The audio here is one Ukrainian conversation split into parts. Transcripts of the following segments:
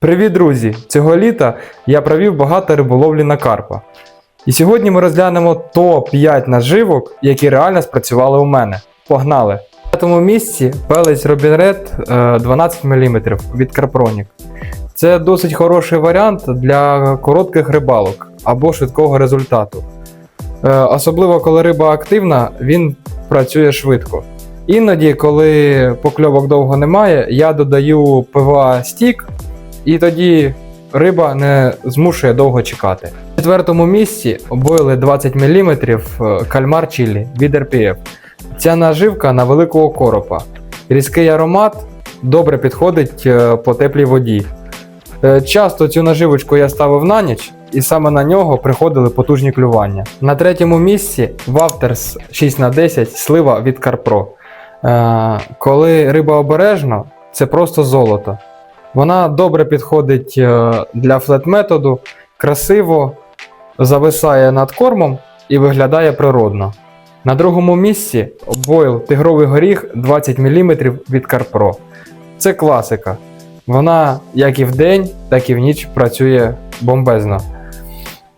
Привіт, друзі! Цього літа я провів багато риболовлі на карпа. І сьогодні ми розглянемо топ-5 наживок, які реально спрацювали у мене. Погнали! На п'ятому місці пелець е, 12 мм від Carpronic. Це досить хороший варіант для коротких рибалок або швидкого результату. Е, Особливо коли риба активна, він працює швидко. Іноді, коли покльовок довго немає, я додаю ПВА стік, і тоді риба не змушує довго чекати. На четвертому місці бойли 20 мм кальмар чилі від RPF. Ця наживка на великого коропа. Різкий аромат добре підходить е, по теплій воді. Е, Часто цю наживочку я ставив на ніч, і саме на нього приходили потужні клювання. На третьому місці Вафтерс 6х10 слива від Карпро. Е, Коли риба обережно, це просто золото. Вона добре підходить е, для флет-методу, красиво зависає над кормом і виглядає природно. На другому місці бойл тигровий горіх 20 мм від Карпро. Це класика. Вона як і вдень, так і в ніч працює бомбезно.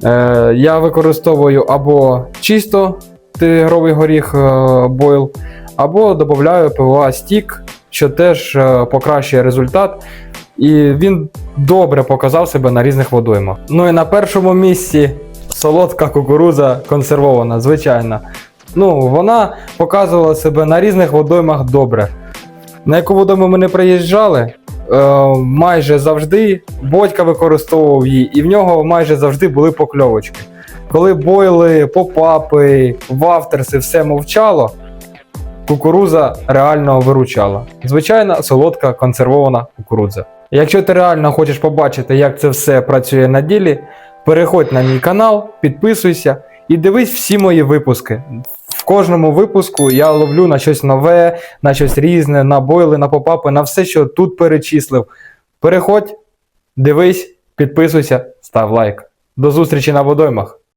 Е, я використовую або чисто тигровий горіх е, бойл, або додаю ПВА стік, що теж е, покращує результат. І він добре показав себе на різних водоймах. Ну і на першому місці солодка кукуруза консервована, звичайно. Ну, вона показувала себе на різних водоймах добре. На яку водойму ми не приїжджали, е, майже завжди Бодька використовував її, і в нього майже завжди були покльовочки. Коли бойли, попапи, вафтерси, все мовчало, кукуруза реально виручала. Звичайна солодка консервована кукурудза. Якщо ти реально хочеш побачити, як це все працює на ділі, переходь на мій канал, підписуйся і дивись всі мої випуски. В кожному випуску я ловлю на щось нове, на щось різне, на бойли, на попапи, на все, що тут перечислив. Переходь, дивись, підписуйся, став лайк. До зустрічі на водоймах.